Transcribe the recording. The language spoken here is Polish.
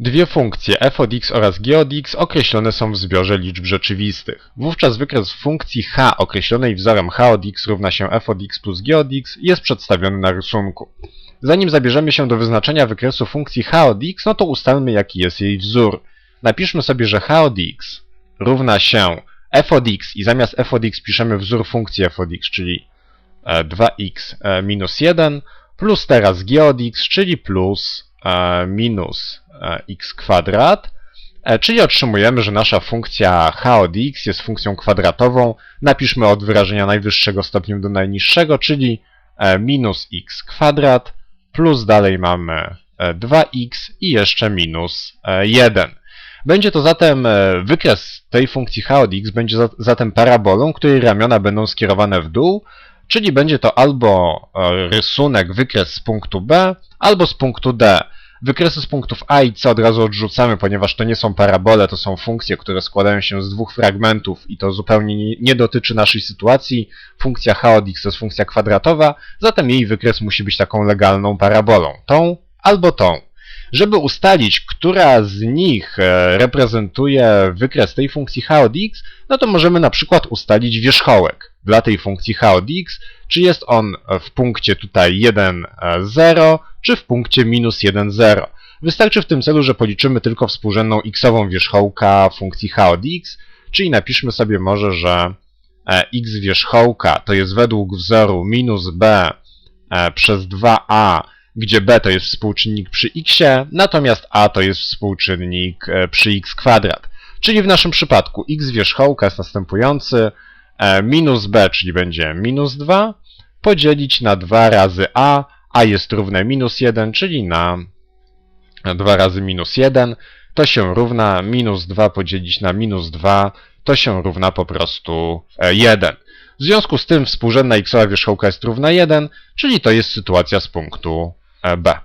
Dwie funkcje f od x oraz g od x określone są w zbiorze liczb rzeczywistych. Wówczas wykres funkcji h określonej wzorem h od x równa się f od x plus g od x jest przedstawiony na rysunku. Zanim zabierzemy się do wyznaczenia wykresu funkcji h od x, no to ustalmy jaki jest jej wzór. Napiszmy sobie, że h od x równa się f od x i zamiast f od x piszemy wzór funkcji f od x, czyli e, 2x e, minus 1 plus teraz g od x, czyli plus e, minus e, x kwadrat, e, czyli otrzymujemy, że nasza funkcja h od x jest funkcją kwadratową. Napiszmy od wyrażenia najwyższego stopniu do najniższego, czyli e, minus x kwadrat plus dalej mamy e, 2x i jeszcze minus e, 1. Będzie to zatem e, wykres tej funkcji h od x będzie za- zatem parabolą, której ramiona będą skierowane w dół, czyli będzie to albo e, rysunek, wykres z punktu B, albo z punktu D. Wykresy z punktów A i C od razu odrzucamy, ponieważ to nie są parabole, to są funkcje, które składają się z dwóch fragmentów i to zupełnie nie, dotyczy naszej sytuacji. Funkcja h od x to jest funkcja kwadratowa, zatem jej wykres musi być taką legalną parabolą. Tą albo tą. Żeby ustalić, która z nich e, reprezentuje wykres tej funkcji h od x, no to możemy na przykład ustalić wierzchołek dla tej funkcji h od x, czy jest on w punkcie tutaj 1, 0, czy w punkcie minus 1, 0. Wystarczy w tym celu, że policzymy tylko współrzędną x-ową wierzchołka funkcji h od x, czyli napiszmy sobie może, że e, x wierzchołka to jest według wzoru minus b e, przez 2a, gdzie b to jest współczynnik przy x, natomiast a to jest współczynnik e, przy x kwadrat. Czyli w naszym przypadku x wierzchołka jest następujący, minus b, czyli będzie minus 2, podzielić na 2 razy a, a jest równe minus 1, czyli na 2 razy minus 1, to się równa minus 2 podzielić na minus 2, to się równa po prostu e, 1. W związku z tym współrzędna x-owa wierzchołka jest równa 1, czyli to jest sytuacja z punktu e, B.